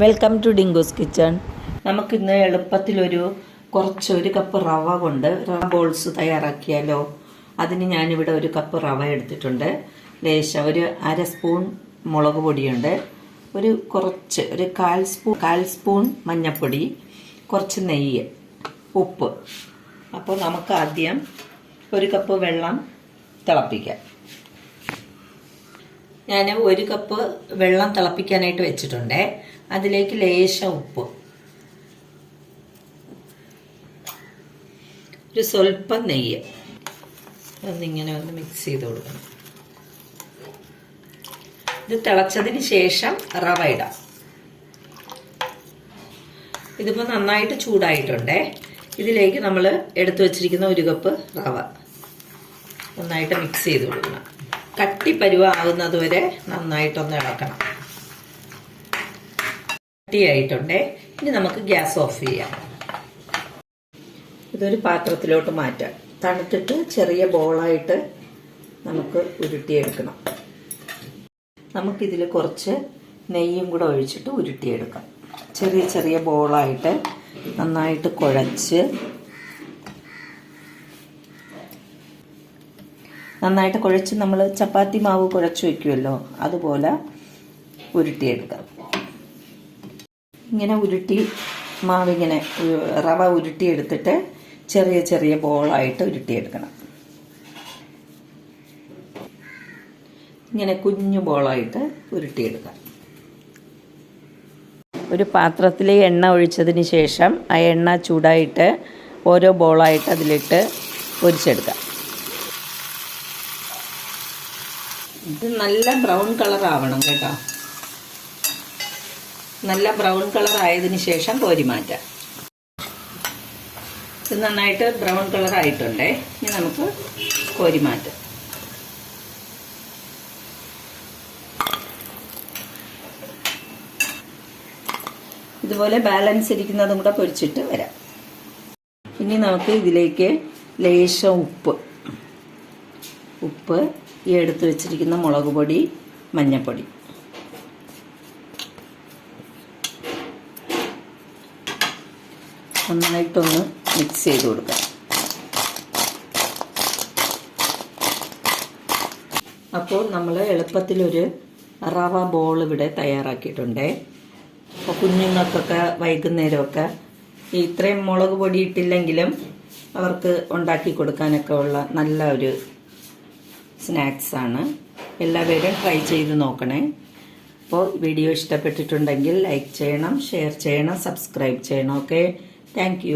Welcome to ഡിങ്കോസ് kitchen നമുക്കിന്ന് എളുപ്പത്തിലൊരു കുറച്ച് ഒരു കപ്പ് റവ കൊണ്ട് റവ ബോൾസ് തയ്യാറാക്കിയാലോ? അതിന് ഞാനിവിടെ ഒരു കപ്പ് റവ എടുത്തിട്ടുണ്ട്. ലേശം ഒരു അര സ്പൂൺ മുളക് പൊടിയുണ്ട്. ഒരു കുറച്ച് ഒരു കാൽ സ്പൂൺ കാൽ സ്പൂൺ മഞ്ഞൾപ്പൊടി കുറച്ച് നെയ്യ് ഉപ്പ്. അപ്പോൾ നമുക്ക് ആദ്യം ഒരു കപ്പ് വെള്ളം തിളപ്പിക്കാം. ഞാൻ ഒരു കപ്പ് വെള്ളം തിളപ്പിക്കാനായിട്ട് വെച്ചിട്ടുണ്ട്. അതിലേക്ക് ലേശം ഉപ്പ്. ഒരു സ്വല്പം നെയ്യ്. ഒന്നിങ്ങനെ ഒന്ന് മിക്സ് ചെയ്ത് കൊടുക്കണം. ഇത് തിളച്ചതിന് ശേഷം റവ ഇടാം. ഇതിപ്പോൾ നന്നായിട്ട് ചൂടായിട്ടുണ്ടേ. ഇതിലേക്ക് നമ്മൾ എടുത്തു വച്ചിരിക്കുന്ന ഒരു കപ്പ് റവ. നന്നായിട്ട് മിക്സ് ചെയ്ത് കൊടുക്കണം. കട്ടി പരുവാകുന്നത് വരെ നന്നായിട്ടൊന്ന് ഇളക്കണം. കട്ടിയായിട്ടുണ്ടേ. ഇനി നമുക്ക് ഗ്യാസ് ഓഫ് ചെയ്യാം. ഇതൊരു പാത്രത്തിലോട്ട് മാറ്റാം. തണുത്തിട്ട് ചെറിയ ബോളായിട്ട് നമുക്ക് ഉരുട്ടിയെടുക്കണം. നമുക്കിതിൽ കുറച്ച് നെയ്യും കൂടെ ഒഴിച്ചിട്ട് ഉരുട്ടിയെടുക്കാം. ചെറിയ ചെറിയ ബോളായിട്ട് നന്നായിട്ട് കുഴച്ച് നന്നായിട്ട് കുഴച്ച് നമ്മൾ ചപ്പാത്തി മാവ് കുഴച്ച് വയ്ക്കുമല്ലോ അതുപോലെ ഉരുട്ടിയെടുക്കാം. ഇങ്ങനെ ഉരുട്ടി മാവിങ്ങനെ റവ ഉരുട്ടിയെടുത്തിട്ട് ചെറിയ ചെറിയ ബോളായിട്ട് ഉരുട്ടിയെടുക്കണം. ഇങ്ങനെ കുഞ്ഞു ബോളായിട്ട് ഉരുട്ടിയെടുക്കാം. ഒരു പാത്രത്തിൽ എണ്ണ ഒഴിച്ചതിന് ശേഷം ആ എണ്ണ ചൂടായിട്ട് ഓരോ ബോളായിട്ട് അതിലിട്ട് പൊരിച്ചെടുക്കാം. ഇത് നല്ല ബ്രൗൺ കളർ ആവണം കേട്ടോ. നല്ല ബ്രൗൺ കളർ ആയതിന് ശേഷം കോരി മാറ്റാം. ഇത് നന്നായിട്ട് ബ്രൗൺ കളർ ആയിട്ടുണ്ടേ. ഇനി നമുക്ക് കോരി മാറ്റാം. ഇതുപോലെ ബാലൻസ് ഇരിക്കുന്നതും കൂടെ പൊരിച്ചിട്ട് വരാം. ഇനി നമുക്ക് ഇതിലേക്ക് ലേശം ഉപ്പ്. ഉപ്പ്. ഈ എടുത്ത് വെച്ചിരിക്കുന്ന മുളക് പൊടി മഞ്ഞൾപ്പൊടി നന്നായിട്ടൊന്ന് മിക്സ് ചെയ്ത് കൊടുക്കാം. അപ്പോൾ നമ്മൾ എളുപ്പത്തിലൊരു റവ ബോൾ ഇവിടെ തയ്യാറാക്കിയിട്ടുണ്ട്. അപ്പോൾ കുഞ്ഞുങ്ങൾക്കൊക്കെ വൈകുന്നേരമൊക്കെ ഇത്രയും മുളക് പൊടി ഇട്ടില്ലെങ്കിലും അവർക്ക് ഉണ്ടാക്കി കൊടുക്കാനൊക്കെ ഉള്ള നല്ല ഒരു സ്നാക്സ് ആണ്. എല്ലാവരും ട്രൈ ചെയ്ത് നോക്കണേ. അപ്പോൾ വീഡിയോ ഇഷ്ടപ്പെട്ടിട്ടുണ്ടെങ്കിൽ ലൈക്ക് ചെയ്യണം ഷെയർ ചെയ്യണം സബ്സ്ക്രൈബ് ചെയ്യണം ഓക്കെ? താങ്ക്